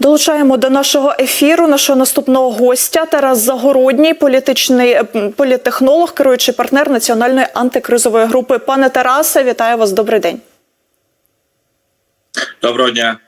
Долучаємо до нашого ефіру нашого наступного гостя Тарас Загородній, політичний політехнолог, керуючий партнер національної антикризової групи. Пане Тарасе, вітаю вас. Добрий день. Доброго дня.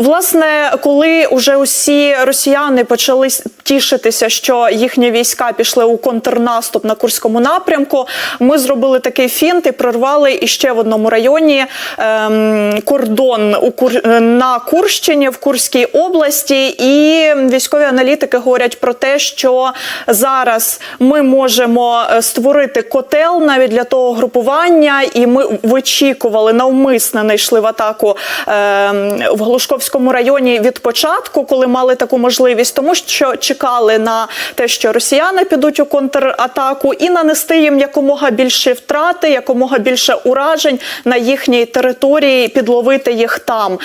Власне, коли уже усі росіяни почали тішитися, що їхні війська пішли у контрнаступ на Курському напрямку, ми зробили такий фінт і прорвали іще в одному районі ем, кордон у Кур... на Курщині в Курській області. І військові аналітики говорять про те, що зараз ми можемо е, створити котел навіть для того групування, і ми вичікували навмисно не йшли в атаку ем, в Глушковському районі від початку, коли мали таку можливість, тому що чекали на те, що росіяни підуть у контратаку, і нанести їм якомога більше втрати, якомога більше уражень на їхній території, підловити їх там.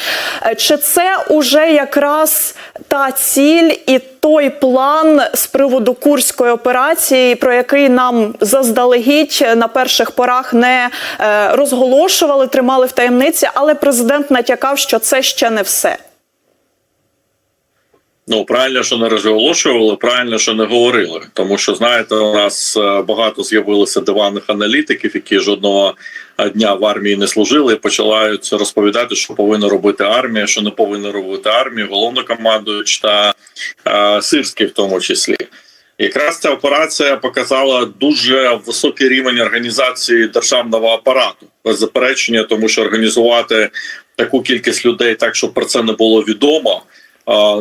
Е, Чи це уже якраз та ціль і той план з приводу курської операції, про який нам заздалегідь на перших порах не е, розголошували, тримали в таємниці, але президент натякав, що це ще не все. Ну правильно, що не розголошували, правильно, що не говорили. Тому що знаєте, у нас е, багато з'явилося диванних аналітиків, які жодного е, дня в армії не служили, і починають розповідати, що повинна робити армія, що не повинна робити армія, головнокомандуючий та е, сирський в тому числі. Якраз ця операція показала дуже високий рівень організації державного апарату без заперечення, тому що організувати таку кількість людей так, щоб про це не було відомо.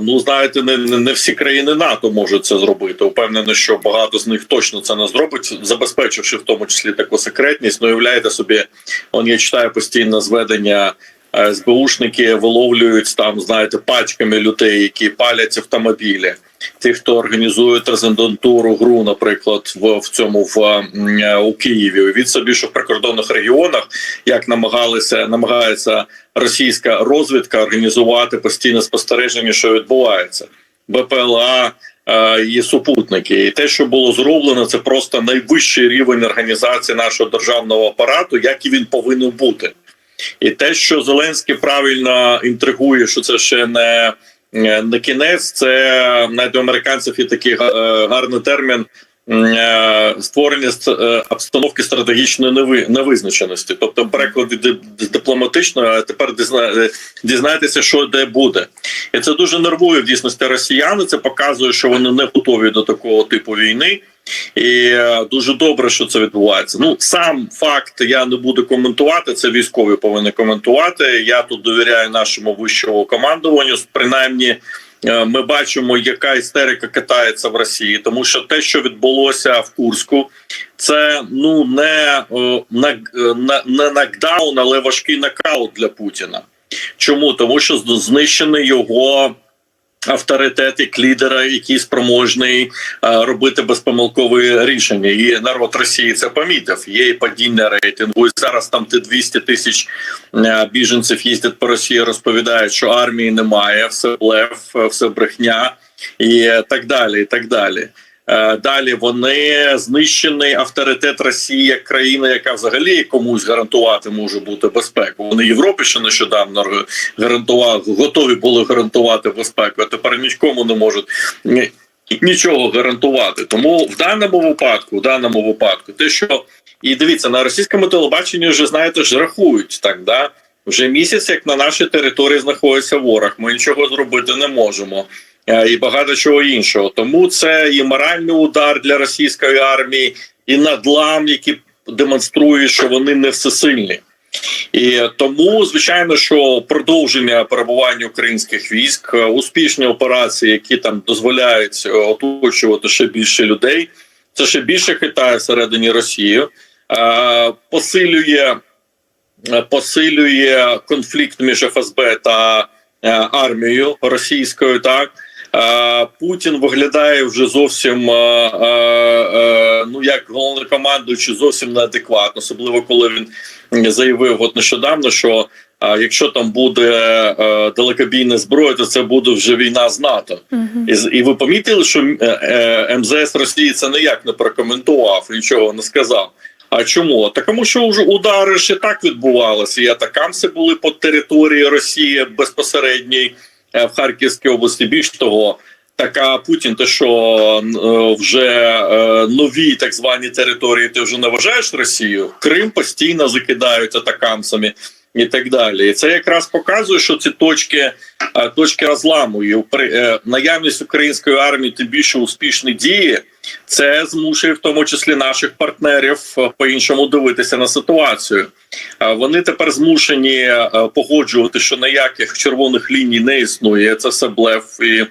Ну знаєте, не, не не всі країни НАТО можуть це зробити. Упевнено, що багато з них точно це не зробить, забезпечивши в тому числі таку секретність. Ну уявляєте собі, он я читаю постійно зведення. е, СБУшники виловлюють там, знаєте, пачками людей, які палять автомобілі. Тих, хто організує резидентуру гру, наприклад, в, в цьому в е, у Києві. Від собі, що в прикордонних регіонах як намагалися намагається російська розвідка організувати постійне спостереження, що відбувається. БПЛА е, і супутники, і те, що було зроблено, це просто найвищий рівень організації нашого державного апарату, як і він повинен бути. І те, що Зеленський правильно інтригує, що це ще не, не кінець, це навіть у американців є такий е, гарний термін. е, Створення ст- е, обстановки стратегічної неви- невизначеності, тобто переклади ди- дипломатично, а тепер дізна- е, дізнайтеся, що де буде, і це дуже нервує в дійсності росіяни. Це показує, що вони не готові до такого типу війни. І е, дуже добре, що це відбувається. Ну сам факт я не буду коментувати. Це військові повинні коментувати. Я тут довіряю нашому вищому командуванню. Принаймні, е, ми бачимо, яка істерика катається в Росії, тому що те, що відбулося в Курську, це ну не, е, на, на, не нокдаун, але важкий нокаут для Путіна. Чому тому, що знищений його авторитет як лідера, який спроможний е, робити безпомилкові рішення. І народ Росії це помітив. Є і падіння рейтингу. І зараз там де 200 тисяч е, біженців їздять по Росії, розповідають, що армії немає, все блеф, е, все брехня і так далі. І так далі. Е, Далі вони знищений авторитет Росії як країни, яка взагалі комусь гарантувати може бути безпеку. Вони Європі ще нещодавно гарантували, готові були гарантувати безпеку. А тепер нікому не можуть нічого гарантувати. Тому в даному випадку, в даному випадку, те, що і дивіться на російському телебаченні, вже знаєте, ж рахують так. да вже місяць, як на нашій території знаходиться ворог. Ми нічого зробити не можемо. Е, і багато чого іншого. Тому це і моральний удар для російської армії, і надлам, які демонструють, що вони не всесильні. І тому, звичайно, що продовження перебування українських військ, е, успішні операції, які там дозволяють е, оточувати ще більше людей, це ще більше хитає всередині Росії, посилює, посилює конфлікт між ФСБ та армією російською. Так Путін виглядає вже зовсім е, е, е, ну як головнокомандуючий зовсім неадекватно, особливо коли він заявив от нещодавно, що е, якщо там буде е, далекобійна зброя, то це буде вже війна з НАТО. І, і ви помітили, що е, е, МЗС Росії це ніяк не прокоментував, нічого не сказав. А чому? Та тому, що вже удари ще так відбувалися, і атакамси були по території Росії безпосередній. Е, в Харківській області. Більш того, така Путін, те, що е, вже е, нові так звані території, ти вже не вважаєш Росію. Крим постійно закидають атакамсами і так далі. І це якраз показує, що ці точки, е, точки розламу і е, наявність української армії тим більше успішні дії. Це змушує в тому числі наших партнерів е, по-іншому дивитися на ситуацію. Вони тепер змушені погоджувати, що ніяких червоних ліній не існує. Це все блеф і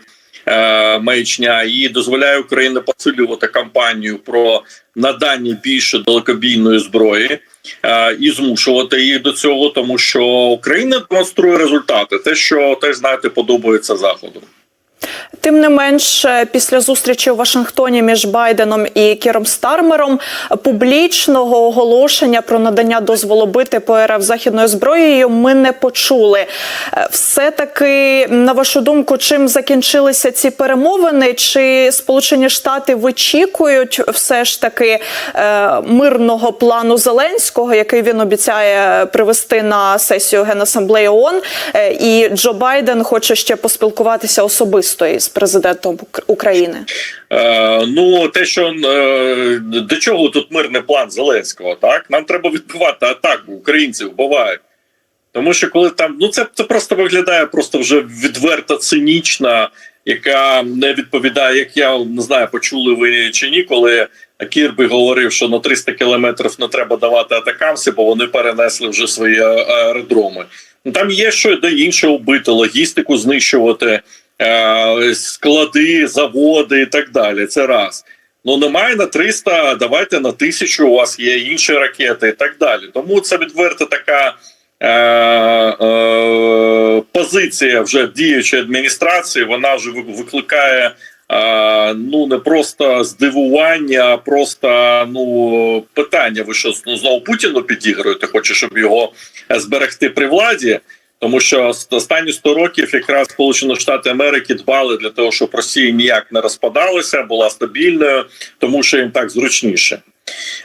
маячня, і дозволяє Україні посилювати кампанію про надання більше далекобійної зброї е, і змушувати їх до цього, тому що Україна демонструє результати, те, що теж знаєте, подобається заходу. Тим не менш, е, після зустрічі у Вашингтоні між Байденом і Кіром Стармером публічного оголошення про надання дозволу бити по РФ західною зброєю ми не почули. Все таки, на вашу думку, чим закінчилися ці перемовини? Чи Сполучені Штати вичікують все ж таки е, мирного плану Зеленського, який він обіцяє привести на сесію Генасамблеї ООН, е, і Джо Байден хоче ще поспілкуватися особисто із президентом України? Е, ну, те, що е, до чого тут мирний план Зеленського, так нам треба відбивати атаку українців, буває. Тому що коли там ну це, це просто виглядає просто вже відверто цинічна, яка не відповідає, як я не знаю, почули ви чи ні, коли Кірбі говорив, що на 300 кілометрів не треба давати атакамси, бо вони перенесли вже свої аеродроми. Ну, Там є що де інше вбити, логістику знищувати, склади, заводи і так далі. Це раз. Ну немає на 300, давайте на 1000, у вас є інші ракети і так далі. Тому це відверта така е, е, позиція вже діючої адміністрації. Вона вже викликає е, ну не просто здивування, а просто ну питання. Ви що ну, знову Путіну підігруєте? Хоче, щоб його е, зберегти при владі. Тому що останні 100 років якраз Сполучені Штати Америки дбали для того, щоб Росія ніяк не розпадалася, була стабільною, тому що їм так зручніше.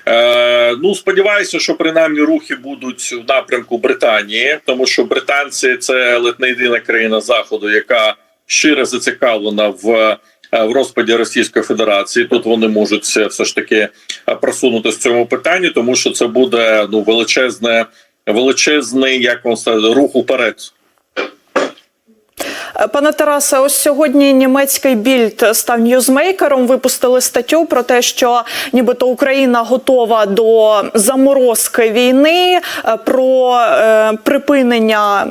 Е, ну сподіваюся, що принаймні рухи будуть в напрямку Британії, тому що британці це ледь не єдина країна заходу, яка щиро зацікавлена в. е, В розпаді Російської Федерації тут вони можуть все ж таки е, просунути з цьому питанні, тому що це буде ну величезне, величезний як вам сказати, рух уперед. Пане Тарасе, ось сьогодні німецький більд став ньюзмейкером. Випустили статтю про те, що нібито Україна готова до заморозки війни, е, про е, припинення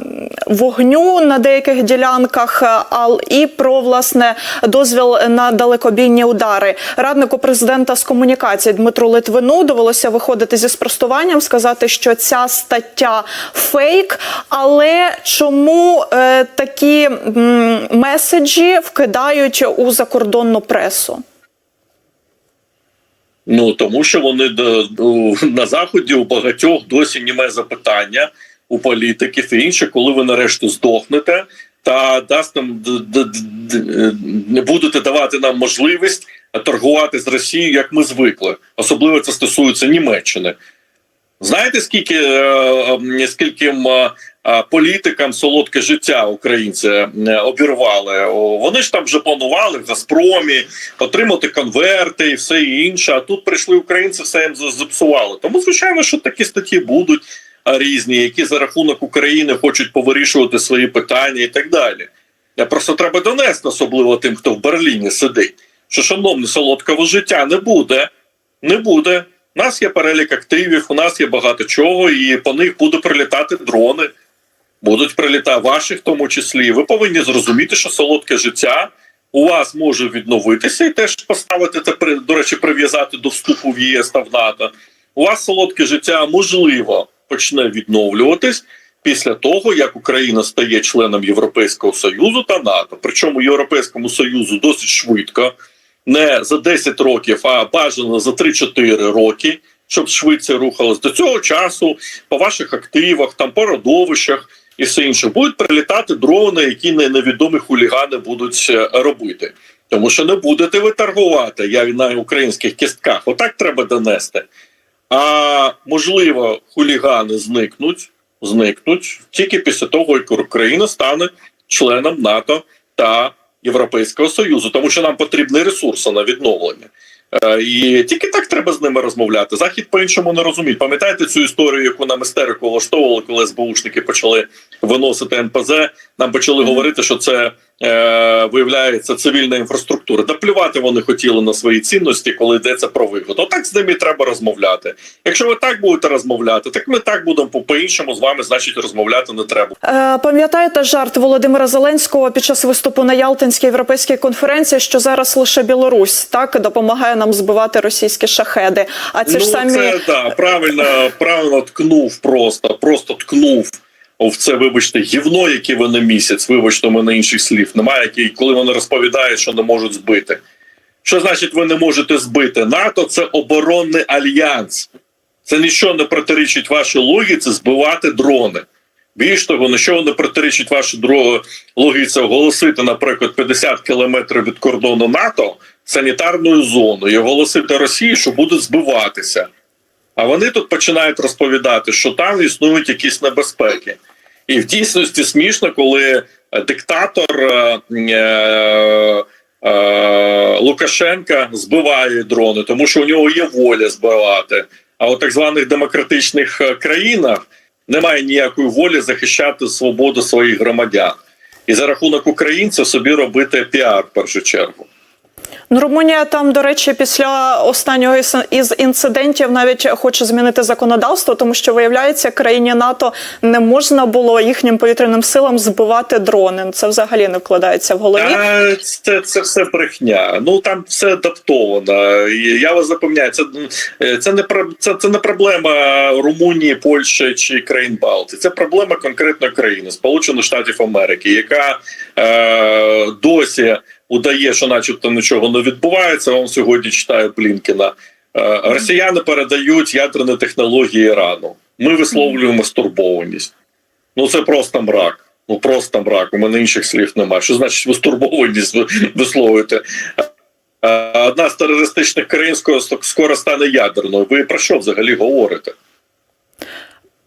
вогню на деяких ділянках, е, ал і про власне дозвіл на далекобійні удари. Раднику президента з комунікації Дмитру Литвину довелося виходити зі спростуванням, сказати, що ця стаття фейк. Але чому е, такі меседжі вкидають у закордонну пресу? Ну тому що вони на заході у багатьох досі німе запитання у політиків і інше, коли ви нарешті здохнете та дасть нам будете давати нам можливість торгувати з Росією, як ми звикли. Особливо це стосується Німеччини. Знаєте, скільки е, е, скільким е, е, політикам солодке життя українці обірвали? Вони ж там вже планували в Газпромі отримати конверти і все інше. А тут прийшли українці, все їм зіпсували. Тому звичайно, що такі статті будуть різні, які за рахунок України хочуть повирішувати свої питання і так далі. Просто треба донести, особливо тим, хто в Берліні сидить, що шановне солодкого життя не буде. Не буде. У нас є перелік активів, у нас є багато чого, і по них будуть прилітати дрони, будуть прилітати ваші, в тому числі. Ви повинні зрозуміти, що солодке життя у вас може відновитися і теж поставити це до речі, прив'язати до вступу в ЄС та в НАТО. У вас солодке життя можливо почне відновлюватись після того, як Україна стає членом Європейського союзу та НАТО. Причому Європейському Союзу досить швидко не за 10 років, а бажано за 3-4 роки, щоб швидше рухалось. До цього часу по ваших активах, там по родовищах і все інше будуть прилітати дрони, які не- невідомі хулігани будуть е, робити. Тому що не будете ви торгувати я на українських кістках. Отак треба донести. А можливо, хулігани зникнуть, зникнуть тільки після того, як Україна стане членом НАТО та Європейського Союзу, тому що нам потрібні ресурси на відновлення. Е, І тільки так треба з ними розмовляти. Захід по-іншому не розуміє. Пам'ятаєте цю історію, яку нам істерику влаштовували, коли СБУшники почали виносити НПЗ? Нам почали говорити, що це е, виявляється цивільна інфраструктура. Да плювати вони хотіли на свої цінності, коли йдеться про вигоду. Так з ними треба розмовляти. Якщо ви так будете розмовляти, так ми так будемо по- по-іншому з вами, значить, розмовляти не треба. Е, Пам'ятаєте жарт Володимира Зеленського під час виступу на Ялтинській європейській конференції, що зараз лише Білорусь так допомагає нам збивати російські шахеди. А ці ну, ж самі це да, правильно, правильно ткнув просто, просто ткнув в це, вибачте, гівно, яке вони місяць. Вибачте, у мене інших слів немає, який, коли вони розповідають, що не можуть збити. Що значить, ви не можете збити? НАТО це оборонний альянс. Це нічого не протирічить вашій логіці збивати дрони. Більш того, нічого не протирічить вашій логіці оголосити, наприклад, 50 кілометрів від кордону НАТО санітарною зоною і оголосити Росії, що будуть збиватися. А вони тут починають розповідати, що там існують якісь небезпеки. І в дійсності смішно, коли е, диктатор е, е, е, Лукашенка збиває дрони, тому що у нього є воля збивати. А у так званих демократичних е, країнах немає ніякої волі захищати свободу своїх громадян. І за рахунок українців собі робити піар в першу чергу. Ну, Румунія там, до речі, після останнього із- інцидентів навіть хоче змінити законодавство, тому що виявляється, країні НАТО не можна було їхнім повітряним силам збивати дрони. Це взагалі не вкладається в голові. А, це, це все брехня. Ну там все адаптовано. Я вас запевняю, це, е, це не це, це не проблема Румунії, Польщі чи країн Балтії. Це проблема конкретної країни Сполучених Штатів Америки, яка е, досі удає, що, начебто, нічого не відбувається. Он сьогодні читає Блінкіна. Е, росіяни передають ядерні технології Ірану. Ми висловлюємо стурбованість. Ну це просто мрак. Ну просто мрак. У мене інших слів немає. Що значить ви стурбованість ви- висловлюєте? Е, Одна з терористичних країн скоро стане ядерною. Ви про що взагалі говорите?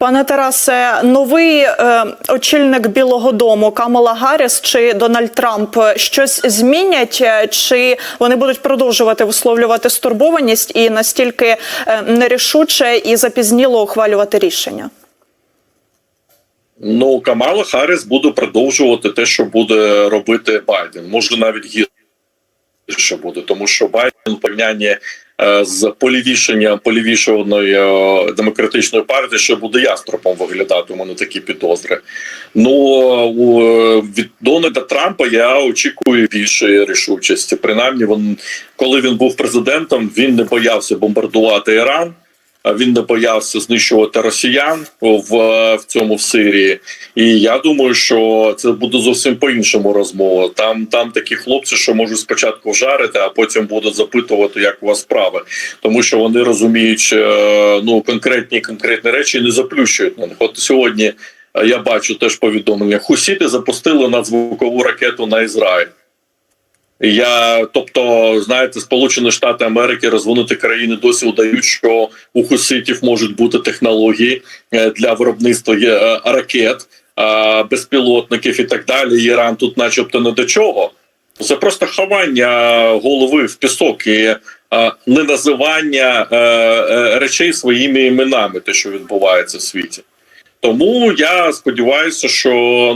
Пане Тарасе, новий е, очільник Білого Дому Камала Гарріс чи Дональд Трамп щось змінять, е, чи вони будуть продовжувати висловлювати стурбованість і настільки е, нерішуче і запізніло ухвалювати рішення? Ну, Камала Харріс буде продовжувати те, що буде робити Байден. Може навіть гірше буде, тому що Байден е, з полівішенням полівішуваної е, демократичної партії, що буде яструпом виглядати. У мене такі підозри. Ну е, від Дональда Трампа я очікую більшої рішучості. Принаймні, він коли він був президентом, він не боявся бомбардувати Іран. Він не боявся знищувати росіян в, в цьому в Сирії. І я думаю, що це буде зовсім по-іншому розмова. Там там такі хлопці, що можуть спочатку вжарити, а потім будуть запитувати, як у вас справи, тому що вони розуміють е, ну конкретні конкретні речі і не заплющують на них. От сьогодні е, я бачу теж повідомлення: Хусіти запустили надзвукову ракету на Ізраїль. Я, тобто, знаєте, Сполучені Штати Америки, розвинуті країни досі удають, що у хуситів можуть бути технології е, для виробництва е, ракет, е, безпілотників і так далі. Іран тут, начебто, не до чого. Це просто ховання голови в пісок і е, неназивання е, е, речей своїми іменами, те, що відбувається в світі. Тому я сподіваюся, що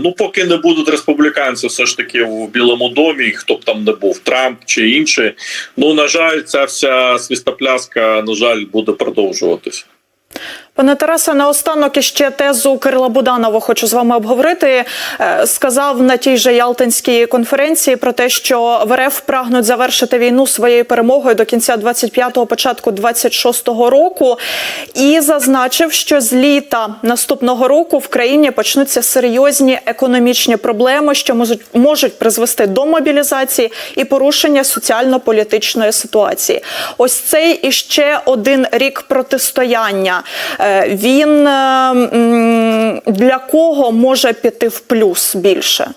ну поки не будуть республіканці, все ж таки в Білому домі, хто б там не був, Трамп чи інші. Ну на жаль, ця вся свістопляска, на жаль, буде продовжуватися. Пане Тарасе, наостанок іще тезу Кирила Буданова хочу з вами обговорити. Е, Сказав на тій же Ялтинській конференції про те, що в РФ прагнуть завершити війну своєю перемогою до кінця 25-го, початку 26-го року, і зазначив, що з літа наступного року в країні почнуться серйозні економічні проблеми, що можуть можуть призвести до мобілізації і порушення соціально-політичної ситуації. Ось цей іще один рік протистояння. Е, Він е, для кого може піти в плюс більше?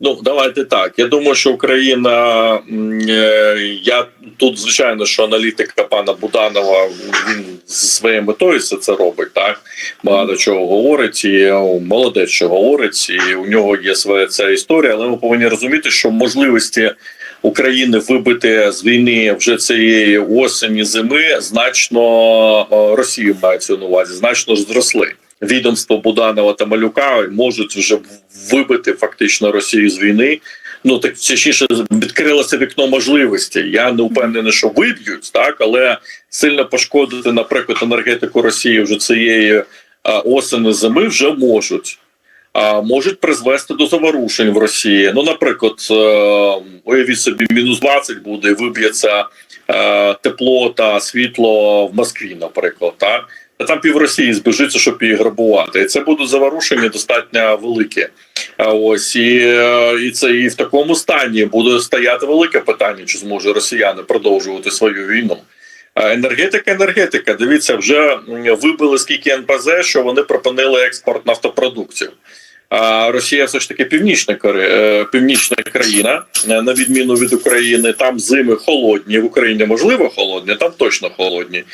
Ну давайте так. Я думаю, що Україна е, я тут звичайно, що аналітика пана Буданова він зі своєю метою все це робить. Так багато чого говорить, і молодець, що говорить, і у нього є своя ця історія. Але ми повинні розуміти, що можливості України вибити з війни вже цієї осені зими значно Росію мається на увазі, значно зросли. Відомство Буданова та Малюка можуть вже вибити фактично Росію з війни. Ну так частіше відкрилося вікно можливостей. Я не впевнений, що виб'ють так, але сильно пошкодити, наприклад, енергетику Росії вже цієї а, осені зими вже можуть. Можуть призвести до заворушень в Росії. Ну, наприклад, е, уявіть собі, мінус 20 буде, виб'ється е, тепло та світло в Москві, наприклад, так. Та там пів Росії збіжиться, щоб її грабувати. І це будуть заворушення достатньо великі. Ось і, е, і це і в такому стані буде стояти велике питання, чи зможе росіяни продовжувати свою війну. Енергетика, енергетика. Дивіться, вже вибили скільки НПЗ, що вони припинили експорт нафтопродуктів. Росія все ж таки північна е, північна країна, е, на відміну від України. Там зими холодні. В Україні можливо холодні, там точно холодні.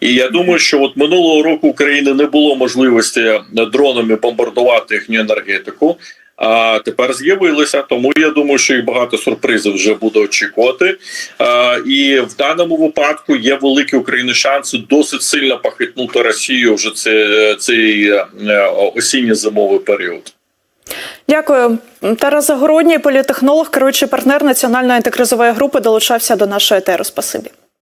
І я думаю, що от минулого року України не було можливості дронами бомбардувати їхню енергетику. А тепер з'явилися, тому я думаю, що і багато сюрпризів вже буде очікувати. А, і в даному випадку є великі України шанси досить сильно похитнути Росію вже це, цей е, осінньо-зимовий період. Дякую. Тарас Загородній, політехнолог, керуючий партнер національної антикризової групи, долучався до нашої етеру. Спасибі.